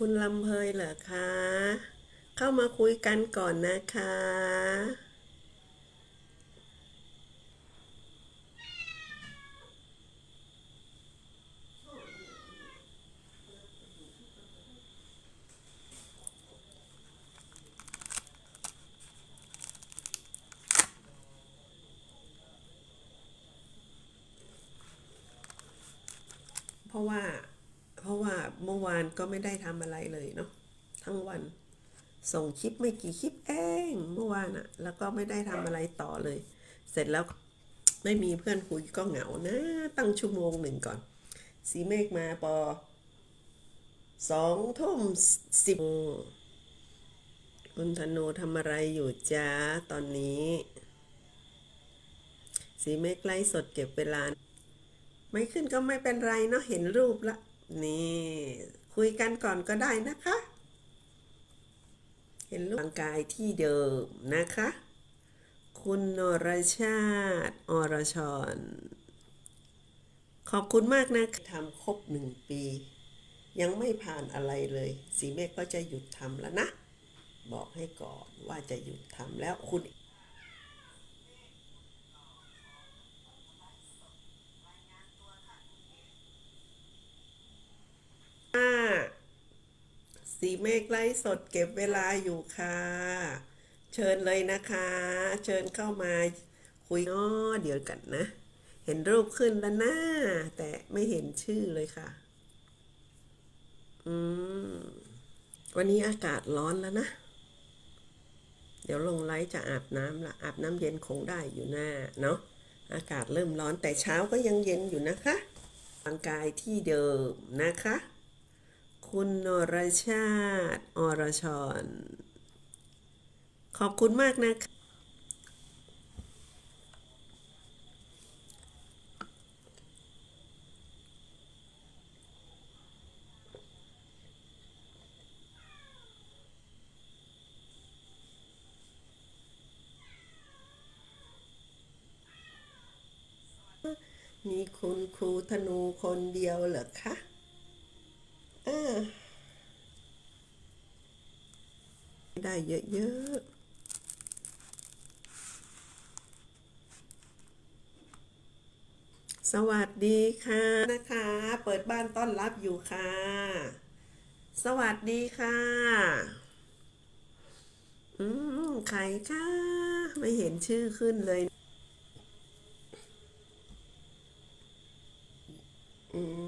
คุณลำเพยเหรอคะ เข้ามาคุยกันก่อนนะคะ เพราะว่า เพราะว่าเมื่อวานก็ไม่ได้ทำอะไรเลยเนาะทั้งวัน ส่งคลิปไม่กี่คลิปเองเมื่อวานอะแล้วก็ไม่ได้ทำอะไรต่อเลย เสร็จแล้วไม่มีเพื่อนคุยก็เหงานะ ตั้งชั่วโมงหนึ่งก่อน สีเมฆมาปอสองทุ่มสิบคุณธนูทำอะไรอยู่จ้าตอนนี้ สีเมฆไล่สดเก็บเวลา ไม่ขึ้นก็ไม่เป็นไรเนาะเห็นรูปละ นี่ คุยกันก่อนก็ได้นะคะ เห็นรูปร่างกายที่เดิมนะคะ คุณนรชาติอรชร ขอบคุณมากนะทำครบหนึ่งปี ยังไม่ผ่านอะไรเลย สีเมฆก็จะหยุดทำแล้วนะ บอกให้ก่อนว่าจะหยุดทำแล้วคุณ ห้าสีเมฆไล่สดเก็บเวลาอยู่ค่ะ เชิญเลยนะคะ เชิญเข้ามาคุยอ้อเดี๋ยวกันนะ เห็นรูปขึ้นแล้วนะแต่ไม่เห็นชื่อเลยค่ะ อืม วันนี้อากาศร้อนแล้วนะ เดี๋ยวลงไลฟ์จะอาบน้ำละอาบน้ำเย็นคงได้อยู่หน้าเนาะอากาศเริ่มร้อนแต่เช้าก็ยังเย็นอยู่นะคะร่างกายที่เดิมนะคะ คุณนรชาติอรชร ขอบคุณมากนะคะมีคุณครูธนูคนเดียวเหรอคะอ่า ได้เยอะๆสวัสดีค่ะนะคะ เปิดบ้านต้อนรับอยู่ค่ะ สวัสดีค่ะ อืมใครคะไม่เห็นชื่อขึ้นเลย อืม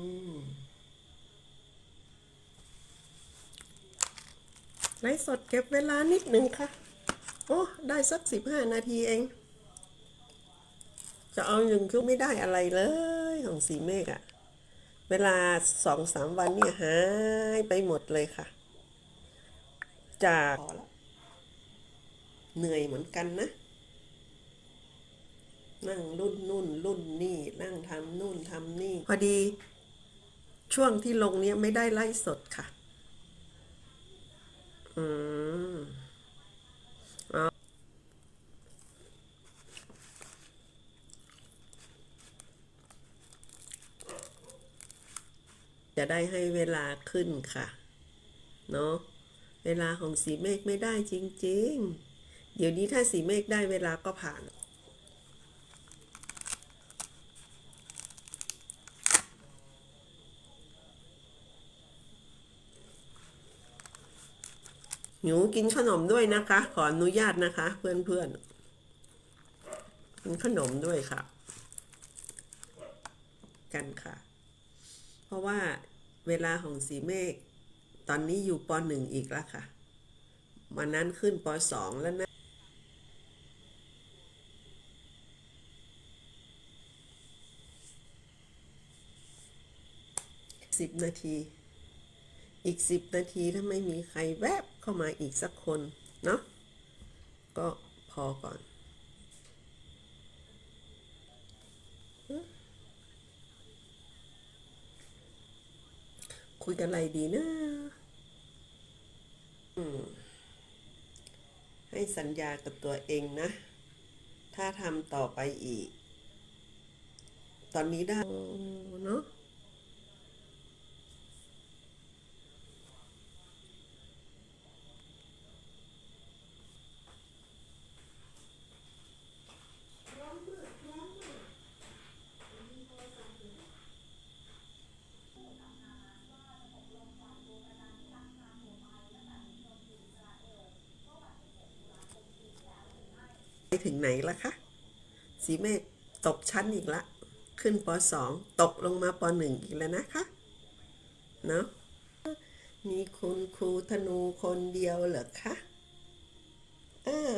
ลฟ์สดเก็บเวลานิดหนึ่งค่ะ โอ้ ได้สักสิบห้านาทีเอง จะเอาหนึ่งชั่วไม่ได้อะไรเลยของสีเมฆอะเวลาสองสามวันเนี่ยหายไปหมดเลยค่ะ จากพอละเหนื่อยเหมือนกันนะ นั่งรุ่นนู่นรุ่นนี่นั่งทำนู่นทำนี่ พอดี ช่วงที่ลงเนี้ยไม่ได้ไล่สดค่ะ อืมจะได้ให้เวลาขึ้นค่ะ เนาะเวลาของสีเมฆไม่ได้จริง ๆ เดี๋ยวนี้ถ้าสีเมฆได้เวลาก็ผ่าน หนูกินขนมด้วยนะคะ ขออนุญาตนะคะ เพื่อนๆกินขนมด้วยค่ะ กันค่ะ เพราะว่าเวลาของสีเมฆตอนนี้อยู่ปหนึ่งอีกแล้วค่ะวันนั้นขึ้นปสองแล้วนะสิบนาที อีกสิบนาทีถ้าไม่มีใครแวบเข้ามาอีกสักคน เนาะก็พอก่อนคุยกันอะไรดีนะให้สัญญากับตัวเองนะ ถ้าทำต่อไปอีก ตอนนี้ได้เนาะ ถึงไหนละคะ สีเมฆตกชั้นอีกละ ขึ้นปสองตกลงมาปหนึ่งอีกแล้วนะคะ เนาะมีคุณครูธนูคนเดียวเหรอคะเออ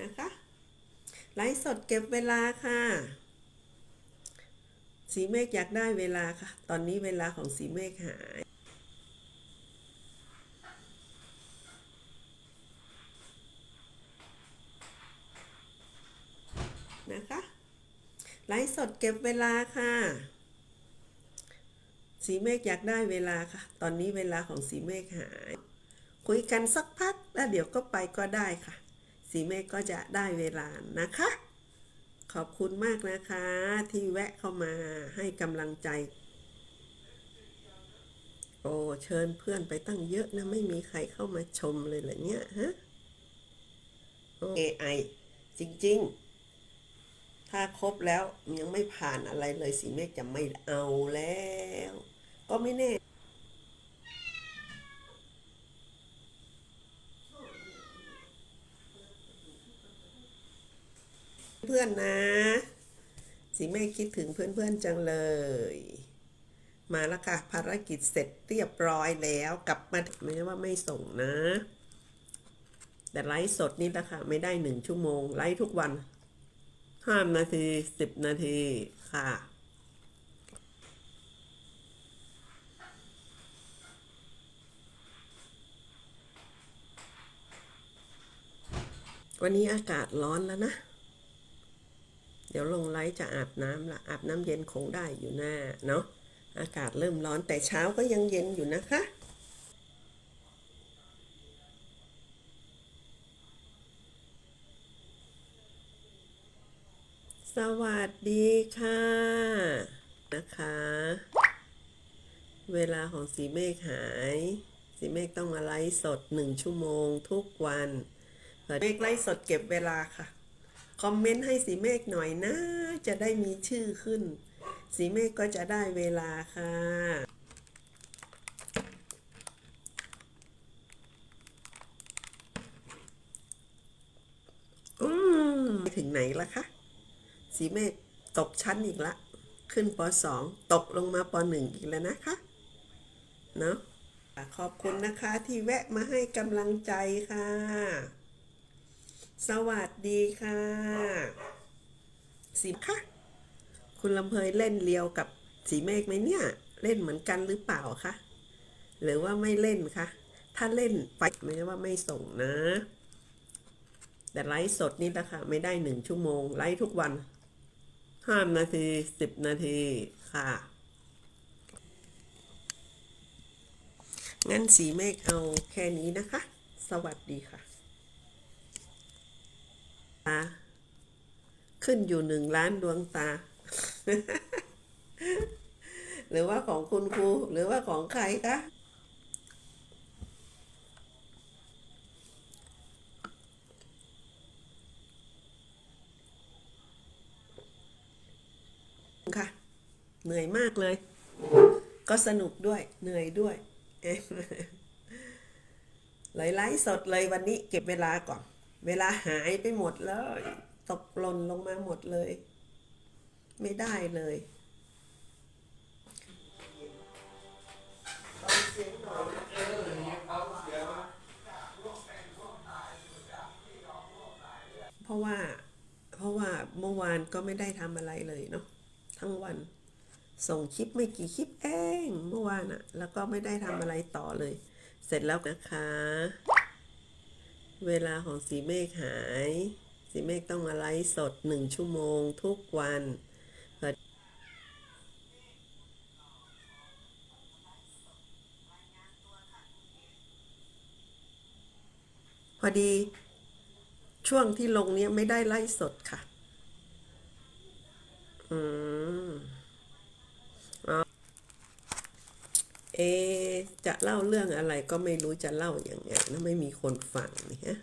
นะคะ ไลฟ์สดเก็บเวลาค่ะ สีเมฆอยากได้เวลาค่ะ ตอนนี้เวลาของสีเมฆหายนะคะไลฟ์สดเก็บเวลาค่ะ สีเมฆอยากได้เวลาค่ะ ตอนนี้เวลาของสีเมฆหาย คุยกันสักพักแล้วเดี๋ยวก็ไปก็ได้ค่ะ สีเมฆก็จะได้เวลานะคะ ขอบคุณมากนะคะ ที่แวะเข้ามาให้กำลังใจ โอ้เชิญเพื่อนไปตั้งเยอะนะ ไม่มีใครเข้ามาชมเลยเหรอเนี่ยฮะ AI จริง ๆ ถ้าครบแล้วยังไม่ผ่านอะไรเลยสีเมฆจะไม่เอาแล้ว ก็ไม่แน่ เพื่อนนะสีเมฆคิดถึงเพื่อนๆจังเลย มาแล้วค่ะ ภารกิจเสร็จเรียบร้อยแล้วกลับมาไม่ใช่ว่าไม่ส่งนะ แต่ไลฟ์สดนี่แหละค่ะ ไม่ได้หนึ่งชั่วโมง ไลฟ์ทุกวันห้านาทีสิบนาทีค่ะวันนี้อากาศร้อนแล้วนะ เดี๋ยวลงไลฟ์จะอาบน้ำละอาบน้ำเย็นคงได้อยู่หน้าเนาะอากาศเริ่มร้อนแต่เช้าก็ยังเย็นอยู่นะคะสวัสดีค่ะ นะคะ เวลาของสีเมฆหาย สีเมฆต้องมาไลฟ์สดหนึ่งชั่วโมงทุกวันเมฆไลฟ์สดเก็บเวลาค่ะ คอมเมนต์ให้สีเมฆหน่อยนะ จะได้มีชื่อขึ้น สีเมฆก็จะได้เวลาค่ะอืมถึงไหนละคะ สีเมฆตกชั้นอีกละ ขึ้นปสองตกลงมาปหนึ่งอีกแล้วนะคะ เนาะขอบคุณนะคะที่แวะมาให้กำลังใจค่ะ สวัสดีค่ะ สีค่ะคุณลำเพยเล่นเลียวกับสีเมฆไหมเนี่ย เล่นเหมือนกันหรือเปล่าคะหรือว่าไม่เล่นคะถ้าเล่นไปไม่ใช่ว่าไม่ส่งนะ แต่ไลฟ์สดนี่แหละค่ะไม่ได้หนึ่งชั่วโมงไลฟ์ทุกวันห้านาทีสิบนาทีค่ะงั้นสีเมฆเอาแค่นี้นะคะ สวัสดีค่ะ ตา ขึ้นอยู่หนึ่งล้านดวงตา หรือว่าของคุณครู หรือว่าของใครคะค่ะ เหนื่อยมากเลย ก็สนุกด้วยเหนื่อยด้วยเลยไลฟ์สดเลยวันนี้เก็บเวลาก่อน เวลาหายไปหมดเลยตกหล่นลงมาหมดเลย ไม่ได้เลยเพราะว่าเพราะว่าเมื่อวานก็ไม่ได้ทำอะไรเลยเนาะทั้งวัน ส่งคลิปไม่กี่คลิปเองเมื่อวานอะแล้วก็ไม่ได้ทำอะไรต่อเลย เสร็จแล้วนะคะ เวลาของสีเมฆหาย สีเมฆต้องมาไลฟ์สดหนึ่งชั่วโมงทุกวันพอพอดีช่วงที่ลงเนี้ยไม่ได้ไลฟ์สดค่ะ อืมอ๋อเอะ จะเล่าเรื่องอะไรก็ไม่รู้จะเล่าอย่างไงนะไม่มีคนฟังนี่ฮะ